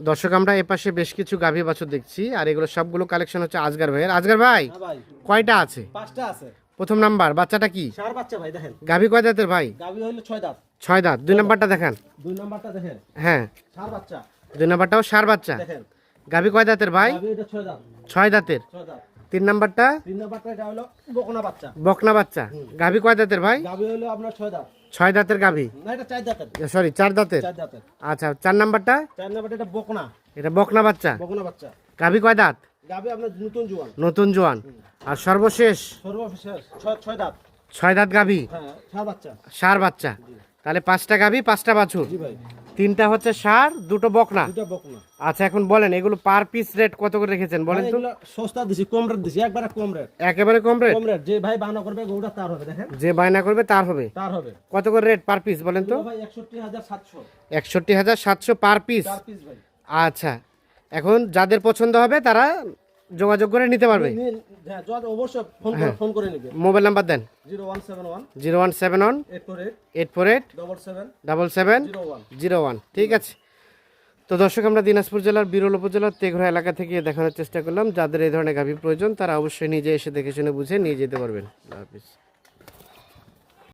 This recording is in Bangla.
দর্শক আমরা এপাশে বেশ কিছু গাভী বাছুর দেখছি আর এগুলো সবগুলো কালেকশন হচ্ছে আজগার ভাইয়ের। আজগার ভাই হ্যাঁ ভাই। কয়টা আছে? পাঁচটা আছে। প্রথম নাম্বার বাচ্চাটা কি? চার বাচ্চা ভাই দেখেন। গাভী কয় দাঁতের ভাই? গাভী হলো ছয় দাঁত। ছয় দাঁত। দুই নাম্বারটা দেখেন। দুই নাম্বারটা দেখেন। হ্যাঁ। চার বাচ্চা। দুই নাম্বারটাও সার বাচ্চা। দেখেন। গাভী কয় দাঁতের ভাই? গাভী এটা ছয় দাঁত। ছয় দাঁতের। ছয় দাঁত। তিন নাম্বারটা? তিন নাম্বারটা এটা হলো বকনা বাচ্চা। বকনা বাচ্চা। গাভী কয় দাঁতের ভাই? হইল আপনার ছয় দাঁত। ছয় দাঁতের গাভী? না এটা চার দাঁতের। সরি চার দাঁতের? চার দাঁতের। আচ্ছা চার নাম্বারটা? চার নাম্বারটা এটা বকনা। এটা বকনা বাচ্চা? বকনা বাচ্চা। গাভী কয় দাঁত? আপনার নতুন জোয়ান। নতুন জোয়ান। আর সর্বশেষ? সর্বশেষ ছয় ছয় দাঁত। ছয় দাঁত গাভী? হ্যাঁ সার বাচ্চা। সার বাচ্চা। তাহলে পাঁচটা গাভী পাঁচটা বাছুর। জি ভাই। তিনটা হচ্ছে সার দুটো বকনা। দুটা বকনা। আচ্ছা এখন বলেন এগুলো পার পিস রেট কত করে রেখেছেন? বলেন তো। সস্তা দিছি কম রেট দিছি একবারে কম রেট একেবারে কম রেট কম রেট যে ভাই বানা করবে গৌড়া তার হবে দেখেন। যে বায়না করবে তার হবে। তার হবে। কত করে রেট পার পিস বলেন তো? ভাই একষট্টি হাজার সাতশো। একষট্টি হাজার সাতশো পার পিস চার পিস ভাই। আচ্ছা এখন যাদের পছন্দ হবে তারা যোগাযোগ করে নিতে পারবে? হ্যাঁ অবশ্যই ফোন করে ফোন করে নিবে। মোবাইল নাম্বার দেন। Zero one seven one. Eight double seven. Zero one zero one. ঠিক আছে। তো দর্শক আমরা দিনাজপুর জেলার বিরল উপজেলার তেঘরা এলাকা থেকে দেখানোর চেষ্টা করলাম। যাদের এই ধরনের গাভী প্রয়োজন তারা অবশ্যই নিজে এসে দেখে শুনে বুঝে নিয়ে যেতে পারবেন। হাফিজ।